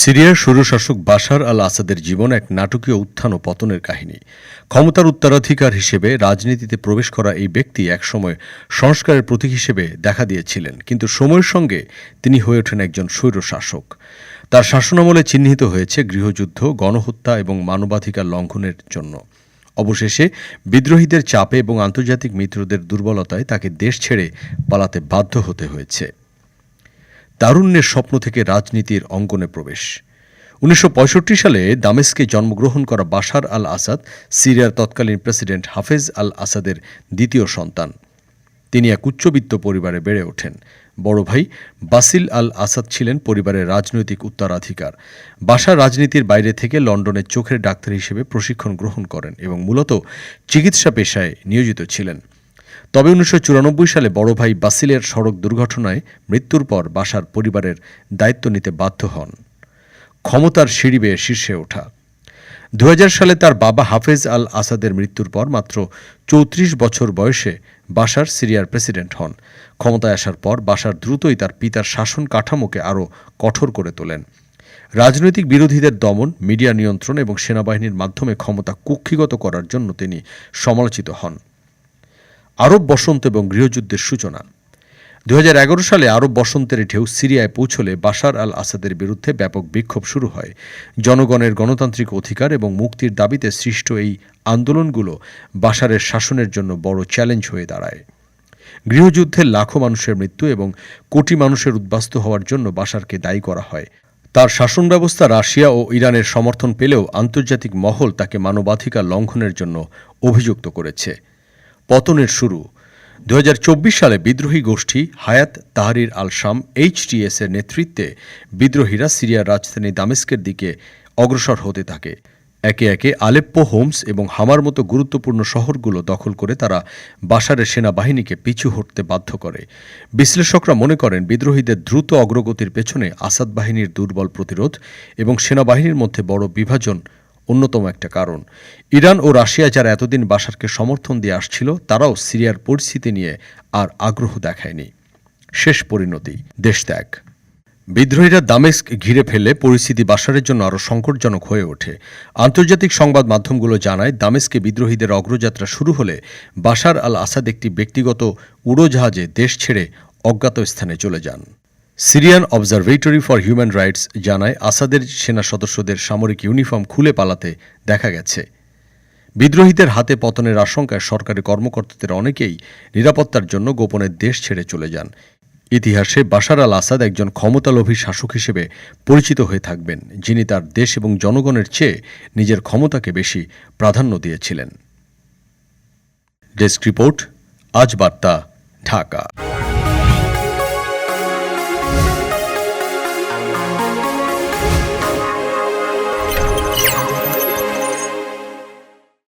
সিরিয়ার স্বৈরশাসক বাশার আল আসাদের জীবন এক নাটকীয় উত্থান ও পতনের কাহিনী। ক্ষমতার উত্তরাধিকার হিসেবে রাজনীতিতে প্রবেশ করা এই ব্যক্তি একসময় সংস্কারের প্রতীক হিসেবে দেখা দিয়েছিলেন, কিন্তু সময়ের সঙ্গে তিনি হয়ে ওঠেন একজন স্বৈরশাসক। তার শাসনামলে চিহ্নিত হয়েছে গৃহযুদ্ধ, গণহত্যা এবং মানবাধিকার লঙ্ঘনের জন্য। অবশেষে বিদ্রোহীদের চাপে এবং আন্তর্জাতিক মিত্রদের দুর্বলতায় তাকে দেশ ছেড়ে পালাতে বাধ্য হতে হয়েছে। তারুণ্যের স্বপ্ন থেকে রাজনীতির অঙ্গনে প্রবেশ। উনিশশো পঁয়ষট্টি সালে দামেস্কে জন্মগ্রহণ করা বাশার আল আসাদ সিরিয়ার তৎকালীন প্রেসিডেন্ট হাফেজ আল আসাদের দ্বিতীয় সন্তান। তিনি এক উচ্চবিত্ত পরিবারে বেড়ে ওঠেন। বড় ভাই বাসিল আল আসাদ ছিলেন পরিবারের রাজনৈতিক উত্তরাধিকার। বাশার রাজনীতির বাইরে থেকে লন্ডনের চোখের ডাক্তার হিসেবে প্রশিক্ষণ গ্রহণ করেন এবং মূলত চিকিৎসা পেশায় নিয়োজিত ছিলেন। তবে উনিশশো চুরানব্বই সালে বড় ভাই বাসিলের সড়ক দুর্ঘটনায় মৃত্যুর পর বাসার পরিবারের দায়িত্ব নিতে বাধ্য হন। ক্ষমতার সিঁড়ি বেয়ে শীর্ষে ওঠা। দু সালে তার বাবা হাফেজ আল আসাদের মৃত্যুর পর মাত্র চৌত্রিশ বছর বয়সে বাশার সিরিয়ার প্রেসিডেন্ট হন। ক্ষমতায় আসার পর বাশার দ্রুতই তার পিতার শাসন কাঠামোকে আরও কঠোর করে তোলেন। রাজনৈতিক বিরোধীদের দমন, মিডিয়া নিয়ন্ত্রণ এবং সেনাবাহিনীর মাধ্যমে ক্ষমতা কুক্ষিগত করার জন্য তিনি সমালোচিত হন। আরব বসন্ত এবং গৃহযুদ্ধের সূচনা। দু হাজার এগারো সালে আরব বসন্তের ঢেউ সিরিয়ায় পৌঁছলে বাশার আল আসাদের বিরুদ্ধে ব্যাপক বিক্ষোভ শুরু হয়। জনগণের গণতান্ত্রিক অধিকার এবং মুক্তির দাবিতে সৃষ্ট এই আন্দোলনগুলো বাশারের শাসনের জন্য বড় চ্যালেঞ্জ হয়ে দাঁড়ায়। গৃহযুদ্ধে লাখো মানুষের মৃত্যু এবং কোটি মানুষের উদ্বাস্ত হওয়ার জন্য বাশারকে দায়ী করা হয়। তার শাসন ব্যবস্থা রাশিয়া ও ইরানের সমর্থন পেলেও আন্তর্জাতিক মহল তাকে মানবাধিকার লঙ্ঘনের জন্য অভিযুক্ত করেছে। পতনের শুরু। দু হাজার চব্বিশ সালে বিদ্রোহী গোষ্ঠী হায়াত তাহরির আল শাম এইচটিএস এর নেতৃত্বে বিদ্রোহীরা সিরিয়ার রাজধানী দামেস্কের দিকে অগ্রসর হতে থাকে। একে একে আলেপ্পো, হোমস এবং হামার মতো গুরুত্বপূর্ণ শহরগুলো দখল করে তারা বাশারের সেনাবাহিনীকে পিছু হটতে বাধ্য করে। বিশ্লেষকরা মনে করেন, বিদ্রোহীদের দ্রুত অগ্রগতির পেছনে আসাদ বাহিনীর দুর্বল প্রতিরোধ এবং সেনাবাহিনীর মধ্যে বড় বিভাজন অন্যতম একটা কারণ। ইরান ও রাশিয়া যারা এতদিন বাশারকে সমর্থন দিয়ে আসছিল, তারাও সিরিয়ার পরিস্থিতি নিয়ে আর আগ্রহ দেখায়নি। শেষ পরিণতি দেশত্যাগ বিদ্রোহীরা দামেস্ক ঘিরে ফেলে পরিস্থিতি বাসারের জন্য আরও সংকটজনক হয়ে ওঠে। আন্তর্জাতিক সংবাদ মাধ্যমগুলো জানায়, দামেস্কে বিদ্রোহীদের অগ্রযাত্রা শুরু হলে বাশার আল আসাদ একটি ব্যক্তিগত উড়োজাহাজে দেশ ছেড়ে অজ্ঞাত স্থানে চলে যান। Syrian observatory for human rights জানায়, আসাদের সেনা সদস্যদের সামরিক ইউনিফর্ম খুলে পালাতে দেখা গেছে। বিদ্রোহীদের হাতে পতনের আশঙ্কায় সরকারি কর্মকর্তাদের অনেকেই নিরাপত্তার জন্য গোপনে দেশ ছেড়ে চলে যান। ইতিহাসে বাশার আল আসাদ একজন ক্ষমতালোভী শাসক হিসেবে পরিচিত হয়ে থাকবেন, যিনি তার দেশ এবং জনগণের চেয়ে নিজের ক্ষমতাকে বেশি প্রাধান্য দিয়েছিলেন। ডেস্ক রিপোর্ট, আজ বার্তা, ঢাকা।